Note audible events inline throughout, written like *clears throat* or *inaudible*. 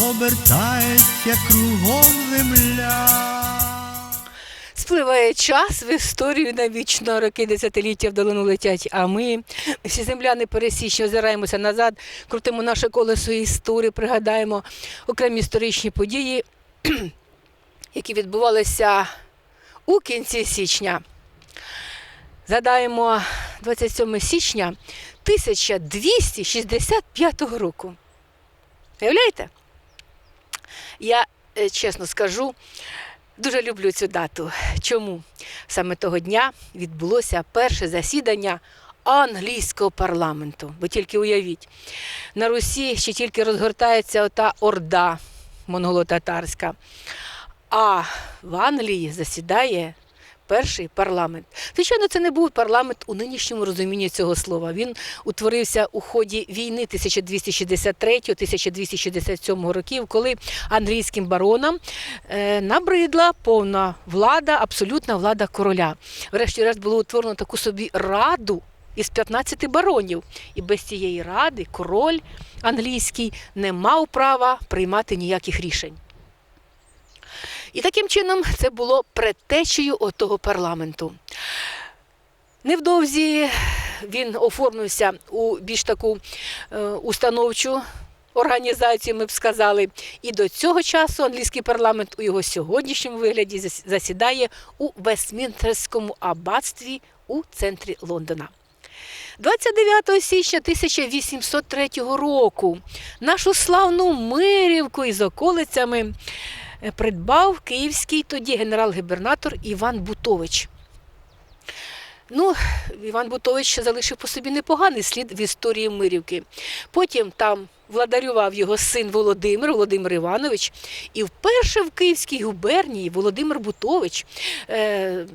обертається кругом земля. Спливає час в історію навічно, роки десятиліття в долину летять. А ми, всі земляни пересічні, озираємося назад, крутимо наше колесо історії, пригадаємо окремі історичні події, *clears throat* які відбувалися у кінці січня. Згадаємо 27 січня 1265 року. Уявляєте? Я е, чесно скажу, Дуже люблю цю дату. Чому? Саме того дня відбулося перше засідання англійського парламенту. Бо тільки уявіть, на Русі ще тільки розгортається ота орда монголо-татарська, а в Англії засідає перший парламент. Звичайно, це не був парламент у нинішньому розумінні цього слова. Він утворився у ході війни 1263-1267 років, коли англійським баронам е, набридла повна влада, абсолютна влада короля. Врешті-решт було утворено таку собі раду. Із 15 баронів, і без цієї ради король англійський не мав права приймати ніяких рішень. І таким чином це було предтечею отого парламенту. Невдовзі він оформився у більш таку е, установчу організацію, ми б сказали. І до цього часу англійський парламент у його сьогоднішньому вигляді засідає у Вестмінстерському аббатстві у центрі Лондона. 29 січня 1803 року нашу славну Мирівку із околицями придбав київський тоді генерал-губернатор Іван Бутович. Ну, Іван Бутович залишив по собі непоганий слід в історії Мирівки. Потім там владарював його син Володимир, Володимир Іванович, і вперше в Київській губернії Володимир Бутович е,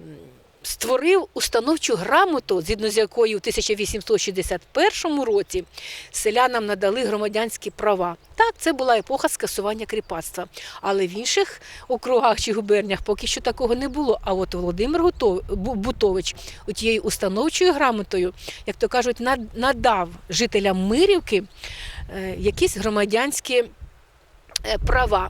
створив установчу грамоту, згідно з якою в 1861 році селянам надали громадянські права. Так, це була епоха скасування кріпацтва. Але в інших округах чи губерніях поки що такого не було. А от Володимир Бутович тією установчою грамотою, як то кажуть, надав жителям Мирівки е, якісь громадянські е, права.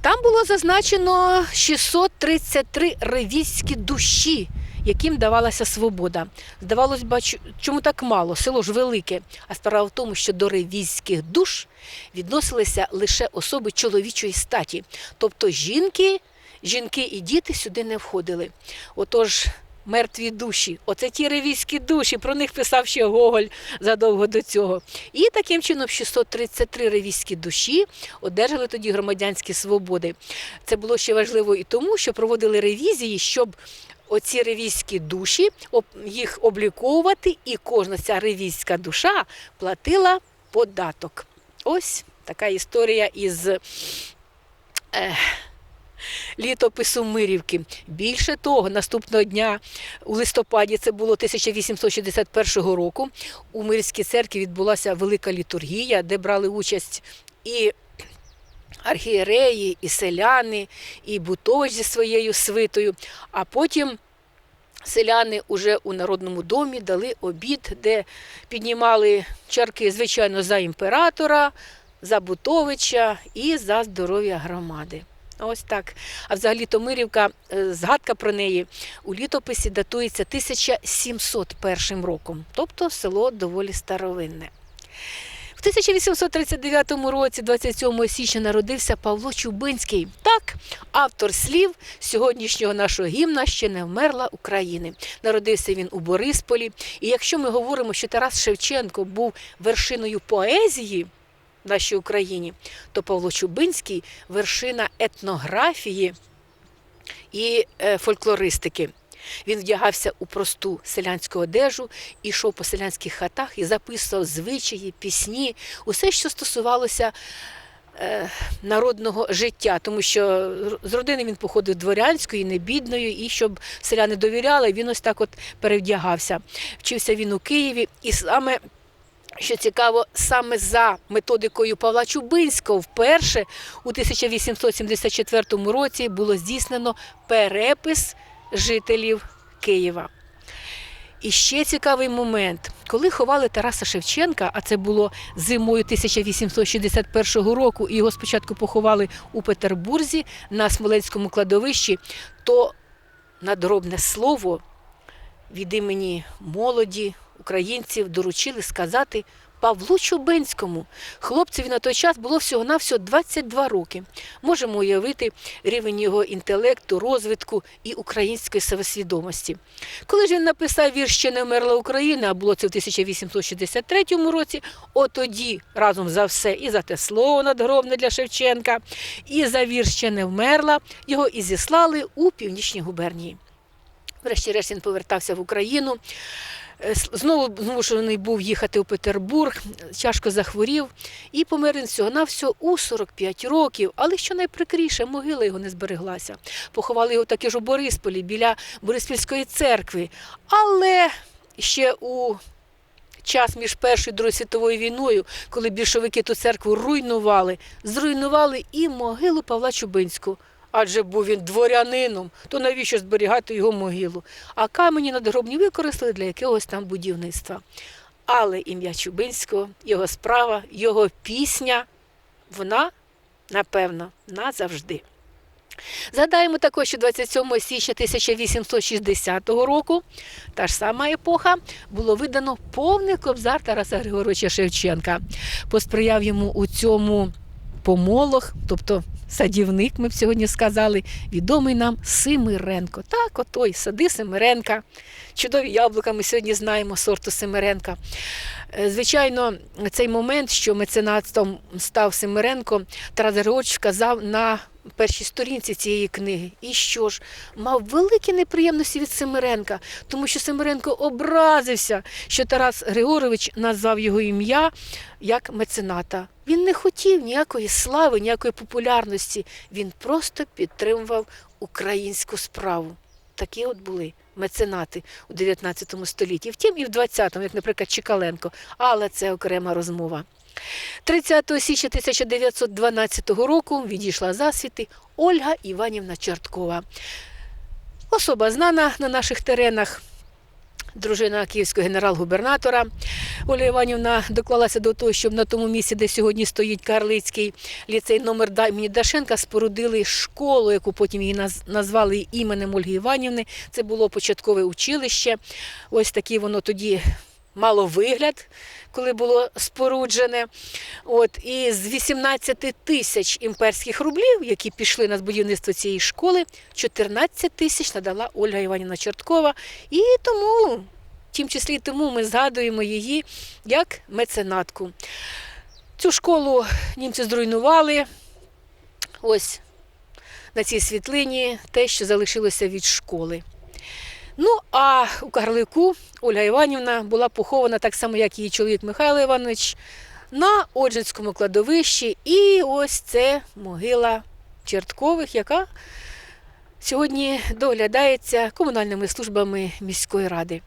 Там було зазначено 633 ревізькі душі, яким давалася свобода. Здавалось б, чому так мало? Село ж велике. А справа в тому, що до ревізьких душ відносилися лише особи чоловічої статі. Тобто жінки, жінки і діти сюди не входили. Отож, мертві душі, оце ті ревізські душі, про них писав ще Гоголь задовго до цього. І таким чином 633 ревізські душі одержали тоді громадянські свободи. Це було ще важливо і тому, що проводили ревізії, щоб оці ревізські душі їх обліковувати, і кожна ця ревізська душа платила податок. Ось така історія із. Е, Літопису Мирівки. Більше того, наступного дня у листопаді, це було 1861 року, у Мирівській церкві відбулася велика літургія, де брали участь і архієреї, і селяни, і Бутович зі своєю свитою. А потім селяни уже у Народному домі дали обід, де піднімали чарки, звичайно, за імператора, за Бутовича і за здоров'я громади. Ось так. А взагалі то Мирівка, е, згадка про неї у літописі датується 1701 роком, тобто село доволі старовинне. В 1839 році, 27 січня, народився Павло Чубинський. Так, автор слів сьогоднішнього нашого гімна ще не вмерла України. Народився він у Борисполі. І якщо ми говоримо, що Тарас Шевченко був вершиною поезії нашій Україні, то Павло Чубинський вершина етнографії і е, фольклористики. Він вдягався у просту селянську одежу, ішов по селянських хатах і записував звичаї, пісні, усе, що стосувалося е, народного життя, тому що з родини він походив дворянської, не бідної, і щоб селяни довіряли, він ось так от перевдягався. Вчився він у Києві, і саме. Що цікаво, саме за методикою Павла Чубинського вперше у 1874 році було здійснено перепис жителів Києва. І ще цікавий момент, коли ховали Тараса Шевченка, а це було зимою 1861 року, і його спочатку поховали у Петербурзі на Смоленському кладовищі, то надробне слово від імені молоді українців доручили сказати Павлу Чубинському. Хлопцеві на той час було всього-навсього 22 роки. Можемо уявити рівень його інтелекту, розвитку і української самосвідомості. Коли ж він написав вірш ще не вмерла Україна, а було це в 1863 році, отоді разом за все і за те слово надгробне для Шевченка, і за вірш ще не вмерла, його і зіслали у північній губернії. Врешті-решт він повертався в Україну. Е, Знову змушений був їхати у Петербург, тяжко захворів і помер він всього-навсього у 45 років. Але що найприкріше, могила його не збереглася. Поховали його таки ж у Борисполі біля Бориспільської церкви. Але ще у час між Першою і Другою світовою війною, коли більшовики ту церкву руйнували, зруйнували і могилу Павла Чубинського. Адже був він дворянином, то навіщо зберігати його могилу? А камені надгробні використали для якогось там будівництва. Але ім'я Чубинського, його справа, його пісня, вона, напевно, назавжди. Згадаємо також, що 27 січня 1860 року, та ж сама епоха, було видано повний кобзар Тараса Григоровича Шевченка. Посприяв йому у цьому помолох, тобто садівник, ми б сьогодні сказали, відомий нам Симиренко. Так, отой, сади Симиренка. Чудові яблука ми сьогодні знаємо сорту Симиренка. Е, Звичайно, цей момент, що меценатом став Симиренко, Тарас Григорович вказав на першій сторінці цієї книги. І що ж, мав великі неприємності від Семиренка, тому що Семиренко образився, що Тарас Григорович назвав його ім'я як мецената. Він не хотів ніякої слави, ніякої популярності. Він просто підтримував українську справу. Такі от були меценати у 19 столітті. Втім, і в 20-му, як, наприклад, Чекаленко. Але це окрема розмова. 30 січня 1912 року відійшла засвіти Ольга Іванівна Черткова. Особа знана на наших теренах. Дружина київського генерал-губернатора Оля Іванівна доклалася до того, щоб на тому місці, де сьогодні стоїть Карлицький ліцей номер імені Дашенка, спорудили школу, яку потім її назвали іменем Ольги Іванівни. Це було початкове училище. Ось таке воно тоді мало вигляд, коли було споруджене. От, і з 18 тисяч імперських рублів, які пішли на будівництво цієї школи, 14 тисяч надала Ольга Іванівна Черткова. І тому, в тім числі тому ми згадуємо її як меценатку. Цю школу німці зруйнували. Ось на цій світлині те, що залишилося від школи. Ну, а у Карлику Ольга Іванівна була похована так само, як її чоловік Михайло Іванович, на Оджинському кладовищі. І ось це могила Черткових, яка сьогодні доглядається комунальними службами міської ради.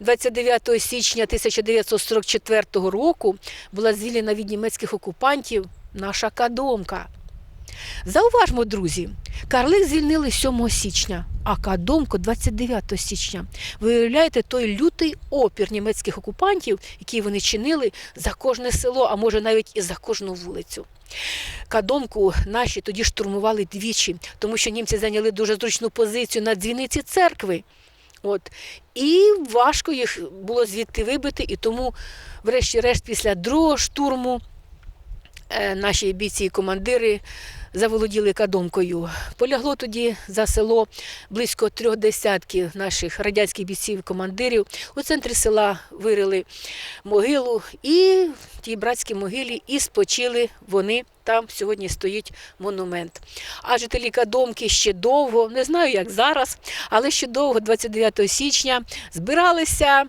29 січня 1944 року була звільнена від німецьких окупантів наша Кадомка. Зауважмо, друзі, Карлик звільнили 7 січня, а Кадомко 29 січня. Ви уявляєте той лютий опір німецьких окупантів, який вони чинили за кожне село, а може навіть і за кожну вулицю. Кадомку наші тоді штурмували двічі, тому що німці зайняли дуже зручну позицію на дзвіниці церкви. От. І важко їх було звідти вибити, і тому, врешті-решт, після другого штурму е, наші бійці і командири заволоділи кадомкою. Полягло тоді за село близько трьох десятків наших радянських бійців-командирів. У центрі села вирили могилу, і в тій братській могилі і спочили вони. Там сьогодні стоїть монумент. А жителі Кадомки ще довго, не знаю, як зараз, але ще довго, 29 січня, збиралися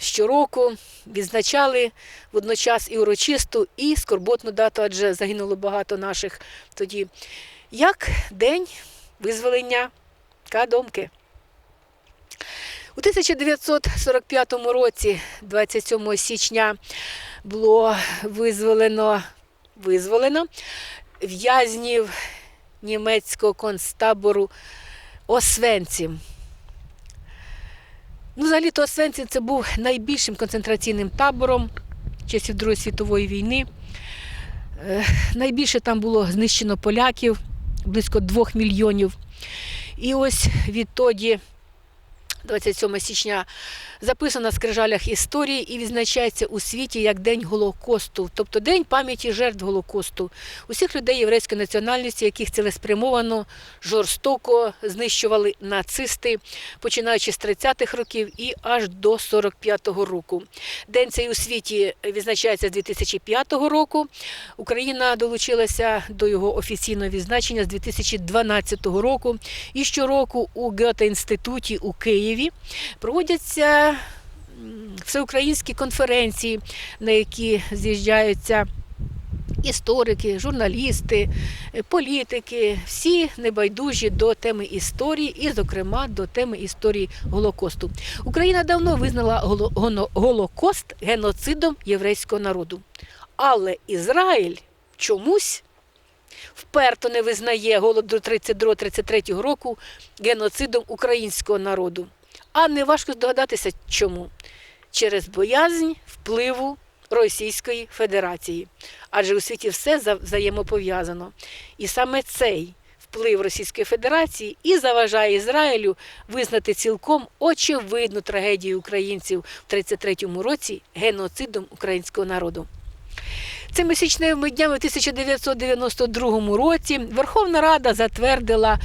щороку відзначали водночас і урочисту, і скорботну дату, адже загинуло багато наших тоді, як День визволення Кадомки. У 1945 році, 27 січня, було визволено, визволено в'язнів німецького концтабору Освенцім. Ну, взагалі, то Освенцим це був найбільшим концентраційним табором часів Другої світової війни. Е, Найбільше там було знищено поляків, близько 2 мільйонів. І ось відтоді, 27 січня, записано на скрижалях історії і відзначається у світі як День Голокосту, тобто День пам'яті жертв Голокосту, усіх людей єврейської національності, яких цілеспрямовано, жорстоко знищували нацисти, починаючи з 30-х років і аж до 45-го року. День цей у світі відзначається з 2005 року. Україна долучилася до його офіційного відзначення з 2012 року. І щороку у Гете-інституті у Києві проводяться всеукраїнські конференції, на які з'їжджаються історики, журналісти, е, політики, всі небайдужі до теми історії, і, зокрема, до теми історії Голокосту. Україна давно визнала Голокост геноцидом єврейського народу. Але Ізраїль чомусь вперто не визнає голод до 32-33 року геноцидом українського народу. А не важко здогадатися, чому? Через боязнь впливу Російської Федерації. Адже у світі все за- взаємопов'язано. І саме цей вплив Російської Федерації і заважає Ізраїлю визнати цілком очевидну трагедію українців в 33-му році геноцидом українського народу. Цими січневими днями в 1992 році Верховна Рада затвердила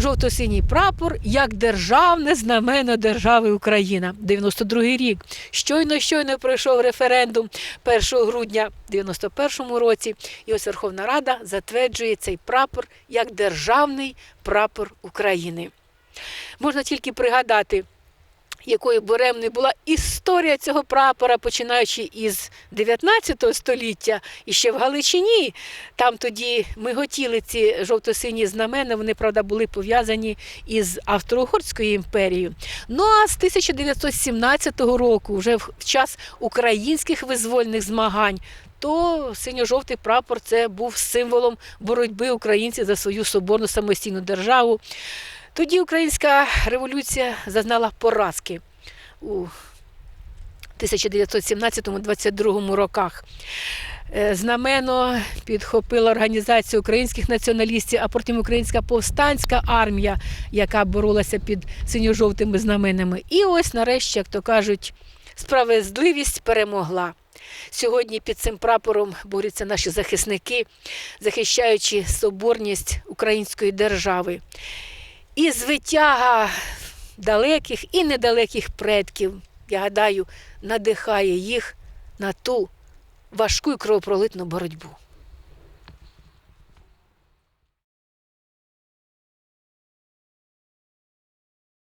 жовто-синій прапор як державне знамено держави Україна. 92-й рік. Щойно щойно пройшов референдум 1 грудня 91-му році. І ось Верховна Рада затверджує цей прапор як державний прапор України. Можна тільки пригадати, якою буремною була історія цього прапора, починаючи із 19 століття, і ще в Галичині. Там тоді миготіли ці жовто-сині знамена, вони, правда, були пов'язані із Австро-Угорською імперією. Ну а з 1917 року, вже в час українських визвольних змагань, то синьо-жовтий прапор це був символом боротьби українців за свою соборну самостійну державу. Тоді українська революція зазнала поразки у 1917-22 роках. Е, Знамено підхопила організація українських націоналістів, а потім українська повстанська армія, яка боролася під синьо-жовтими знаменами. І ось, нарешті, як то кажуть, справедливість перемогла. Сьогодні під цим прапором борються наші захисники, захищаючи соборність української держави. І звитяга далеких і недалеких предків, я гадаю, надихає їх на ту важку і кровопролитну боротьбу.